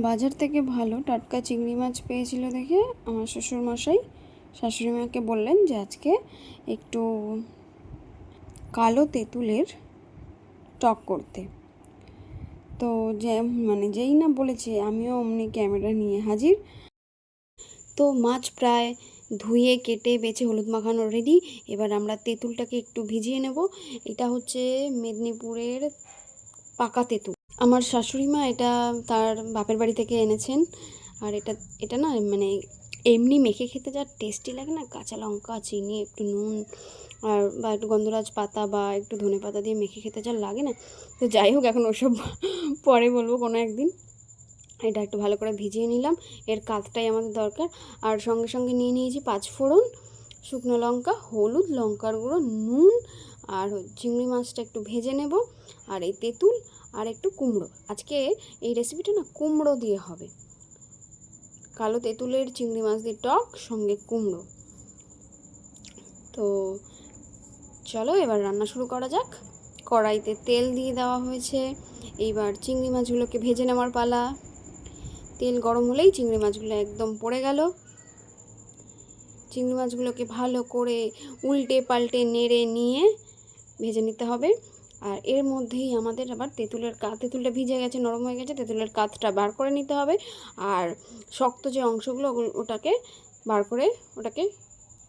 বাজার থেকে ভালো টাটকা চিংড়ি মাছ পেয়েছিল দেখে আমার শ্বশুরমশাই শাশুড়ি মাকে বললেন যে আজকে একটু কালো তেঁতুলের টক করতে। তো যে মানে যেই না বলেছে, আমিও অমনি ক্যামেরা নিয়ে হাজির। তো মাছ প্রায় ধুয়ে কেটে বেছে হলুদ মাখানো রেডি এবার আমরা তেঁতুলটাকে একটু ভিজিয়ে নেব। এটা হচ্ছে মেদিনীপুরের পাকা তেঁতুল। আমার শাশুড়ি মা এটা তার বাপের বাড়ি থেকে এনেছেন। আর এটা এটা না মানে এমনি মেখে খেতে যা টেস্টি লাগে না, কাঁচা লঙ্কা, চিনি, একটু নুন আর বা একটু গন্ধরাজ পাতা বা একটু ধনে পাতা দিয়ে মেখে খেতে যা লাগে না। তো যাই হোক, এখন ওসব পরে বলব কোনো একদিন। এটা একটু ভালো করে ভিজিয়ে নিলাম। এর কাতটাই আমাদের দরকার। আর সঙ্গে সঙ্গে নিয়ে নিয়েছি পাঁচ ফোড়ন, শুকনো লঙ্কা, হলুদ লঙ্কার গুঁড়ো, নুন আর চিংড়ি মাছটা একটু ভেজে নেব। আর এই তেঁতুল আর একটু কুমড়ো। আজকে এই রেসিপিটা না কুমড়ো দিয়ে হবে। কালো তেঁতুলের চিংড়ি মাছ দিয়ে টক, সঙ্গে কুমড়ো। তো চলো এবার রান্না শুরু করা যাক। কড়াইতে তেল দিয়ে দেওয়া হয়েছে। এইবার চিংড়ি মাছগুলোকে ভেজে নেওয়ার পালা। তেল গরম হলেই চিংড়ি মাছগুলো একদম পড়ে গেল। চিংড়ি মাছগুলোকে ভালো করে উল্টে পাল্টে নেড়ে নিয়ে ভেজে নিতে হবে। আর এর মধ্যেই আমাদের আবার তেঁতুলের কাত তেঁতুলটা ভিজে গেছে, নরম হয়ে গেছে, তেঁতুলের কাতটা বার করে নিতে হবে। আর শক্ত যে অংশগুলো ওটাকে বার করে, ওটাকে,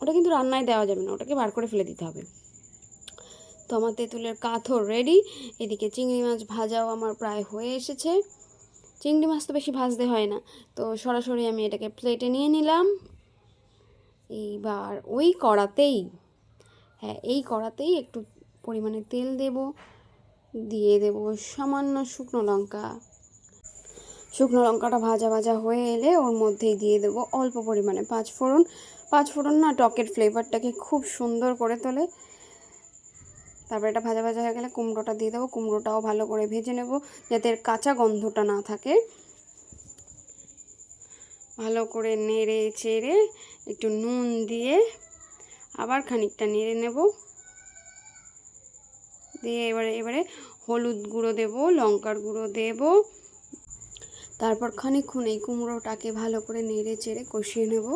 ওটা কিন্তু রান্নায় দেওয়া যাবে না, ওটাকে বার করে ফেলে দিতে হবে। তো আমার তেঁতুলের কাথও রেডি এদিকে চিংড়ি মাছ ভাজাও আমার প্রায় হয়ে এসেছে। চিংড়ি মাছ তো বেশি ভাজতে হয় না। তো সরাসরি আমি এটাকে প্লেটে নিয়ে নিলাম। এইবার ওই কড়াতেই হ্যাঁ এই কড়াতেই একটু পরিমাণে তেল দেব, দিয়ে দেব সামান্য শুকনো লঙ্কা। শুকনো লঙ্কাটা ভাজা ভাজা হয়ে এলে ওর মধ্যেই দিয়ে দেবো অল্প পরিমাণে পাঁচ ফোড়ন পাঁচ ফোড়ন না, টকের ফ্লেভারটাকে খুব সুন্দর করে তোলে। তারপরে এটা ভাজা ভাজা হয়ে গেলে কুমড়োটা দিয়ে দেবো, কুমড়োটাও ভালো করে ভেজে নেব যাতে এর কাঁচা গন্ধটা না থাকে। ভালো করে নেড়ে চেড়ে একটু নুন দিয়ে আবার খানিকটা নেড়ে নেব। দিয়ে এবারে এবারে হলুদ গুঁড়ো দেব, লঙ্কার গুঁড়ো দেব। তারপর খানিকক্ষণ এই কুমড়োটাকে ভালো করে নেড়ে চেড়ে কষিয়ে নেব।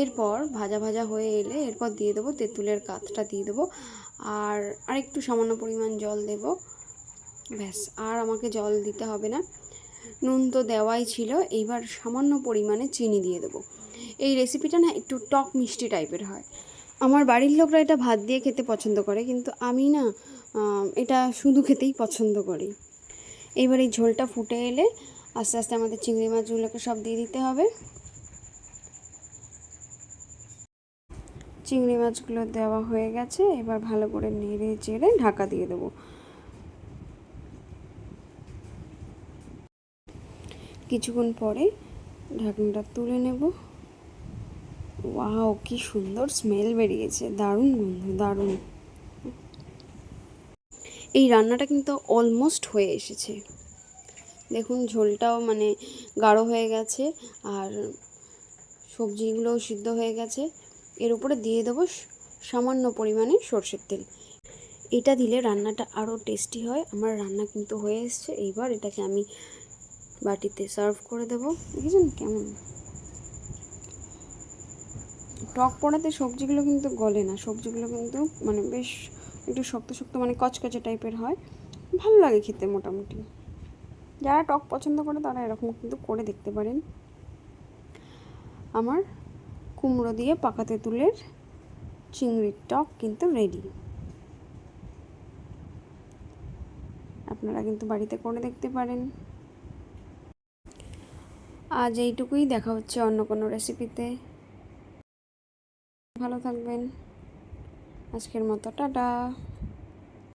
এরপর ভাজা ভাজা হয়ে এলে এরপর দিয়ে দেবো তেঁতুলের কাতটা দিয়ে দেবো, আর আরেকটু সামান্য পরিমাণ জল দেব। ব্যাস, আর আমাকে জল দিতে হবে না। নুন তো দেওয়াই ছিল, এইবার সামান্য পরিমাণে চিনি দিয়ে দেবো। এই রেসিপিটা না একটু টক মিষ্টি টাইপের হয়। আমার বাড়ির লোকরা এটা ভাত দিয়ে খেতে পছন্দ করে, কিন্তু আমি না এটা শুধু খেতেই পছন্দ করি। এইবার এই ঝোলটা ফুটে এলে আস্তে আস্তে আমাদের চিংড়ি মাছগুলোকে সব দিয়ে দিতে হবে। চিংড়ি মাছগুলো দেওয়া হয়ে গেছে, এবার ভালো করে নেড়ে চেড়ে ঢাকা দিয়ে দেবো। কিছুক্ষণ পরে ঢাকনাটা তুলে নেব। ওয়াও কি সুন্দর স্মেল বেরিয়েছে। দারুণ গন্ধ, দারুণ। এই রান্নাটা কিন্তু অলমোস্ট হয়ে এসেছে। দেখুন, ঝোলটাও মানে গাঢ় হয়ে গেছে আর সবজিগুলোও সিদ্ধ হয়ে গেছে। এর উপরে দিয়ে দেবো সামান্য পরিমাণে সর্ষের তেল। এটা দিলে রান্নাটা আরও টেস্টি হয়। আমার রান্না কিন্তু হয়ে এসছে। এইবার এটাকে আমি বাটিতে সার্ভ করে দেবো। দেখেছেন কেমন? টক পোড়াতে সবজিগুলো কিন্তু গলে না। সবজিগুলো কিন্তু মানে বেশ একটু শক্ত শক্ত মানে কচকচে টাইপের হয়। ভালো লাগে খেতে মোটামুটি। যারা টক পছন্দ করে তারা এরকম কিন্তু করে দেখতে পারেন। আমার কুমড়ো দিয়ে পাকা তেঁতুলের চিংড়ির টক কিন্তু রেডি আপনারা কিন্তু বাড়িতে করে দেখতে পারেন। আজ এইটুকুই। দেখা হচ্ছে অন্য কোনো রেসিপিতে ভালো থাকবেন। আজকের মতো টাটা।